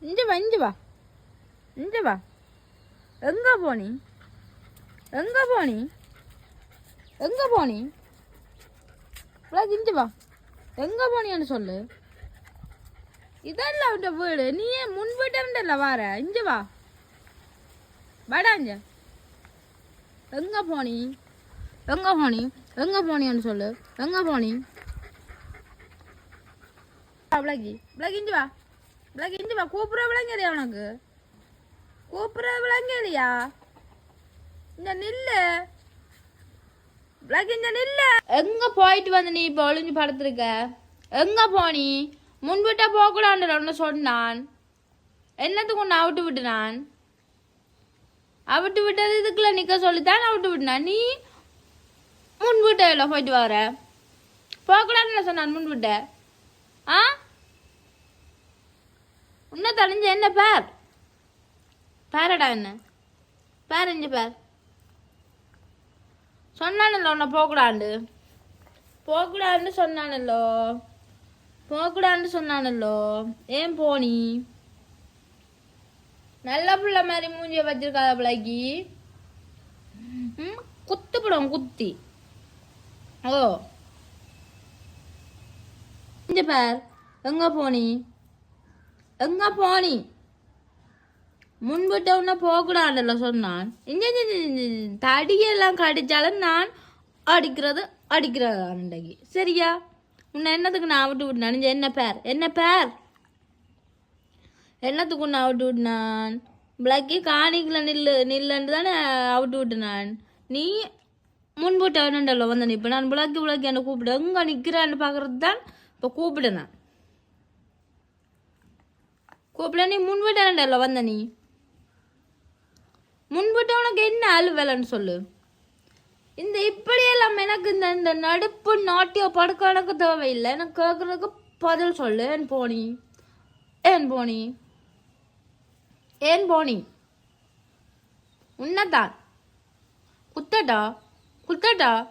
Inch வா inch வா. Inch வா. எங்கே போனி? எங்கே போனி? எங்கே போனி? பிளாக் இஞ்சு வா. எங்கே போனின்னு சொல்லு. இதெல்லாம் அவன் வீடு. நீ ஏன் முன் வீட்டை வார? இஞ்சு வா. வாடா இஞ்ச எங்க போனி? எங்கே போனி? எங்கே போனியான்னு சொல்லு. எங்கே போனி? விளக்கி விளக்கி இஞ்சு வா. விளக்கி இஞ்சு வா கூப்பிட விளங்கலையா உனக்கு? கூப்பிட விளங்கலையா இந்த நில்லு. விளக்கி இந்த நில்லு. எங்க போயிட்டு வந்து நீ இப்போ ஒளிஞ்சு படுத்துருக்க? எங்க போனி முன்விட்டா போகக்கூடாது ஒன்று சொன்னான். என்னத்துக்கு ஒன்று அவுட்டு விட்டுனான்? அவிட்டு விட்டது இதுக்குள்ள நிக்க சொல்லித்தான் அவுட்டு விட்டுனான். நீ முன் போயிட்டு வர. போகக்கூடாதுன்னு சொன்னான் முன் ஆ? இன்னும் தெளிஞ்ச என்ன பார்? பாரடா என்ன? பேர் இஞ்சி பேர்? சொன்னானல்லோ உன்னை போகக்கூடாண்டு போகக்கூடாதுன்னு சொன்னானல்லோ? போகக்கூடாதுன்னு சொன்னானல்லோ? ஏன் போனி நல்ல பிள்ளை மாதிரி மூஞ்சிய வச்சிருக்காத பிள்ளைக்கு. குத்து படம் குத்தி. ஓ. இஞ்சி பார்? எங்கே போனி எங்க போனி முன்பிட்ட உன்ன போகக்கூடாதுல்ல சொன்னான். இங்க தடியெல்லாம் கடிச்சாலும் நான் அடிக்கிறது அடிக்கிறது அன்றைக்கு சரியா? உன்னை என்னத்துக்கு நான் விட்டு விட்டான்? என்ன பேர்? என்ன பேர்? என்னத்துக்கு உன்னை அவுட்டு விட்டுனான்? பிளக்கி காணிக்கல நில்லு நில்லுன்னு தானே அவுட்டு விட்டுனான். நீ முன்பிட்ட வேணுண்டല്ലോ வந்து நிற்பேன் நான் பிளக்கி பிளக்கி என்னை கூப்பிடு எங்கே நிற்கிறான்னு பார்க்கறது தான் இப்போ கூப்பிடுனான். நீ முன்விட்டானല്ലോ வந்த நீ. முன்விட்ட உனக்கு என்ன ஆளு சொல்லு. இந்த இப்படியெல்லாம் எனக்கு இந்த இந்த நடுப்பு நாட்டிய படுக்க எனக்கு தேவையில்லை. எனக்கு கேட்கறதுக்கு பதில் சொல்லு. ஏன் போனி? ஏன் போனி? ஏன் போனி? உன்னதான். குத்தட்டா குத்தட்டா